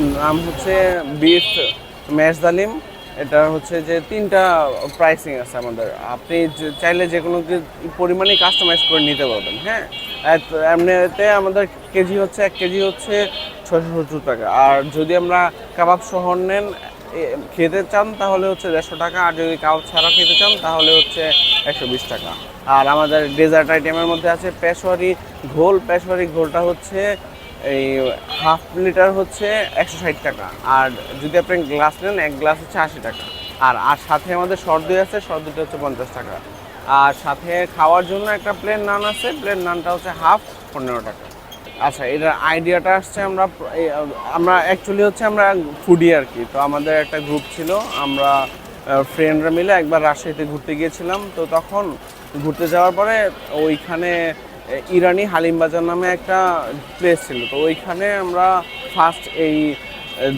নাম হচ্ছে beef mash ডালিম এটা হচ্ছে যে তিনটা প্রাইসিং আছে আমাদের। আপনি চাইলে যে কোনো পরিমাণে কাস্টমাইজ করে নিতে পারবেন হ্যাঁ? এমনিতে আমাদের কেজি হচ্ছে, এক কেজি হচ্ছে ছশো সত্তর টাকা। আর যদি আমরা কাবাব সহ নেন খেতে চান, তাহলে হচ্ছে দেড়শো টাকা। আর যদি কাবাব ছাড়া খেতে চান, তাহলে হচ্ছে একশো বিশ টাকা। আর আমাদের ডেজার্ট আইটেমের মধ্যে আছে পেশোয়ারি ঘোল। পেশোয়ারি ঘোলটা হচ্ছে এই হাফ লিটার হচ্ছে একশো ষাট টাকা। আর যদি আপনি গ্লাস নেন, এক গ্লাস হচ্ছে আশি টাকা। আর আর সাথে আমাদের সর্দি আছে সর্দিটা হচ্ছে পঞ্চাশ টাকা। আর সাথে খাওয়ার জন্য একটা প্লেন নান আছে প্লেন নানটা হচ্ছে হাফ পনেরো টাকা। আচ্ছা এটার আইডিয়াটা আসছে আমরা আমরা অ্যাকচুয়ালি হচ্ছে আমরা ফুডি আর কি। তো আমাদের একটা গ্রুপ ছিল, আমরা ফ্রেন্ডরা মিলে একবার রাজশাহীতে ঘুরতে গিয়েছিলাম। তো তখন ঘুরতে যাওয়ার পরে ওইখানে ইরানি হালিম বাজার নামে একটা প্লেস ছিল। তো ওইখানে আমরা ফার্স্ট এই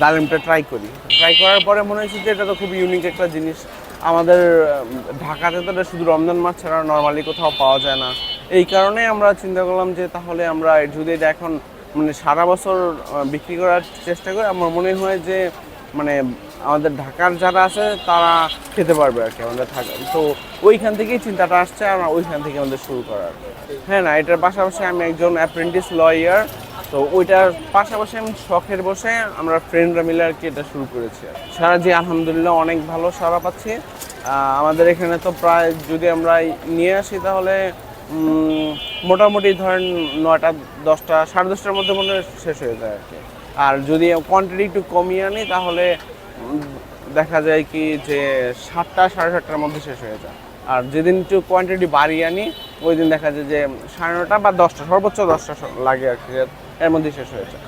ডালিমটা ট্রাই করি। ট্রাই করার পরে মনে হয়েছে যে এটা তো খুব ইউনিক একটা জিনিস। আমাদের ঢাকাতে তো এটা শুধু রমজান মাস ছাড়া নর্মালি কোথাও পাওয়া যায় না। এই কারণে আমরা চিন্তা করলাম যে তাহলে আমরা যদি এটা এখন মানে সারা বছর বিক্রি করার চেষ্টা করি, আমার মনে হয় যে মানে আমাদের ঢাকার যারা আছে, তারা খেতে পারবে আর কি আমাদের থাকা তো ওইখান থেকেই চিন্তাটা আসছে, আর ওইখান থেকে আমাদের শুরু করার। হ্যাঁ না, এটার পাশাপাশি আমি একজন অ্যাপ্রেন্টিস লয়ার তো ওইটার পাশাপাশি আমি শখের বসে আমরা ফ্রেন্ডরা মিলে আর কি এটা শুরু করেছি সারা জি আলহামদুলিল্লাহ অনেক ভালো সারা পাচ্ছি। আমাদের এখানে তো প্রায় যদি আমরা নিয়ে আসি তাহলে মোটামুটি ধরেন নয়টা, দশটা, সাড়ে দশটার মধ্যে মনে শেষ হয়ে যায় আর কি। আর যদি কোয়ান্টিটি একটু কমিয়ে আনি, তাহলে দেখা যায় কি যে সাতটা, সাড়ে সাতটার মধ্যে শেষ হয়ে যায়। আর যেদিন একটু কোয়ান্টিটি বাড়িয়ে আনি ওই দিন দেখা যায় যে সাড়ে নটা বা দশটা, সর্বোচ্চ দশটা লাগে আর কি এর মধ্যে শেষ হয়ে যায়।